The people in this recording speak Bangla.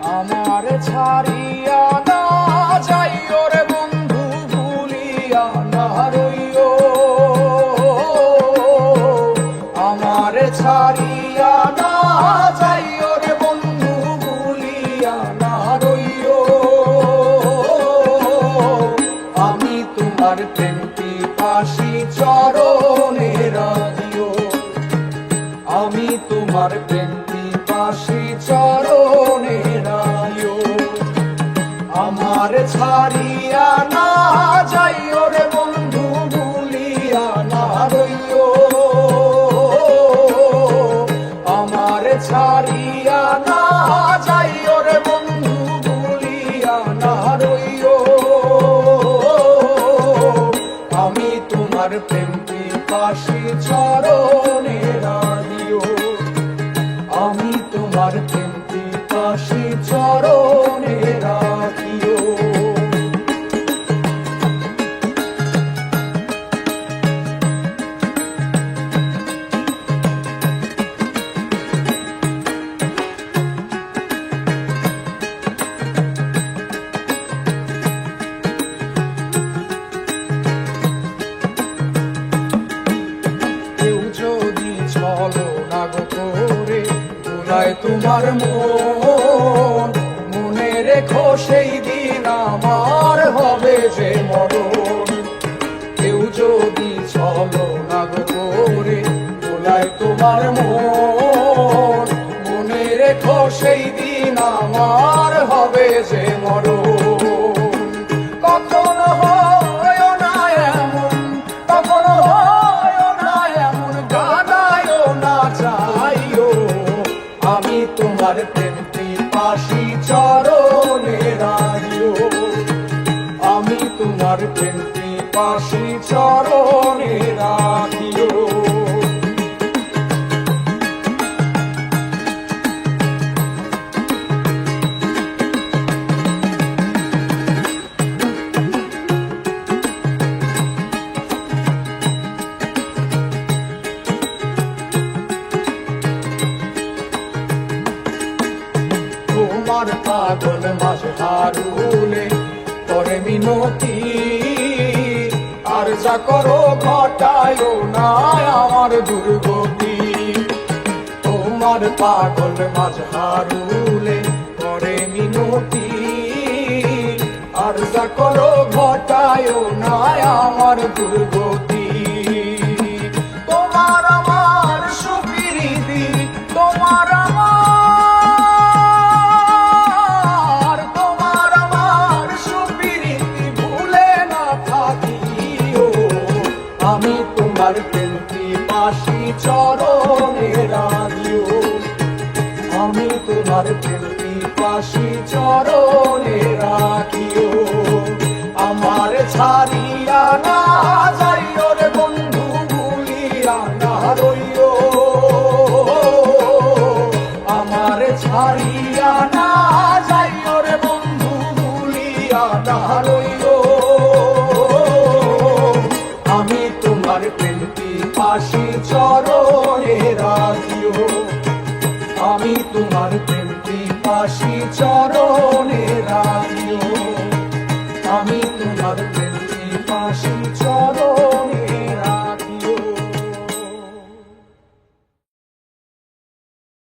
আমার ছাড়িয়া না যাইও রে বন্ধু, ভুলিয়া না রইও। আমার ছাড়িয়া না যাইও রে বন্ধু, ভুলিয়া না রইও। আমি তোমার প্রেমটি পাশি চরণে রাখিও। আমি তোমার প্রেমটি আমার ছাড়িয়া না বন্ধু, ভুলিয়া না রইও। আমার ছাড়িয়া না বন্ধু, ভুলিয়া না রইও। আমি তোমার প্রেমটি পাশি চরণে রাখিও আমি তোমার প্রেমটি পাশি চরণে রাখিও ভুলায় তোমার মন। মনে রেখো সেই দিন আমার হবে যে মরণ। কেউ যদি চলো না করে ভুলায় তোমার মন। মনে রেখো সেই দিন আমার হবে যে আমি তোমার প্রেমটি পাশি চরণে রাখিও তোমার পাগল মাঝে হারুলে করে মিনতি। আর যা করো ঘটায় না আমার দুর্গতি। তোমার পাগল মাঝে হারুলে করে মিনতি। আর যা করো ঘটায় না আমার দুর্গতি। তোমার প্রেমটি পাশি চরণে রাখিও আমি তোমার প্রেমটি পাশি চরণে রাখিও। আমার ছাড়িয়া না যাইও রে বন্ধু, ভুলিয়া না রইও। আমার ছাড়িয়া না তোমার প্রেমটি পাশে চরণে রাখিও। আমি তোমার প্রেমটি পাশে চরণে রাখিও। আমি তোমার প্রেমটি পাশে চরণে